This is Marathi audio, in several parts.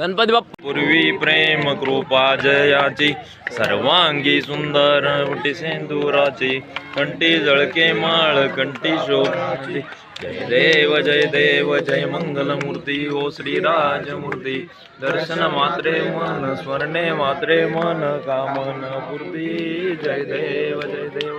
गणपती बाप्पा. पूर्वी प्रेम कृपा जयाची सर्वांगी सुंदर उटी सेंदुराची कंटी जळके माळ कंटी शोभाची. जय देव जय देव जय मंगल मूर्ती ओ श्री राजमूर्ती. दर्शन मात्रे मन स्वर्णे मात्रे मन कामन मूर्ती जय देव जय देव.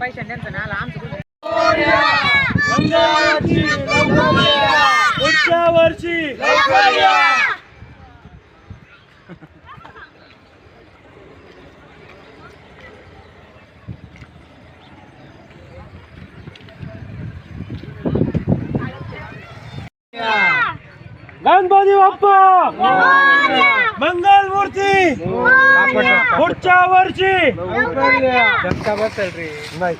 पैसा त्यांचं ना आला आमचं गणपती बाप्पा! मंगल मूर्ती! पुढच्या वर्षी! नाही.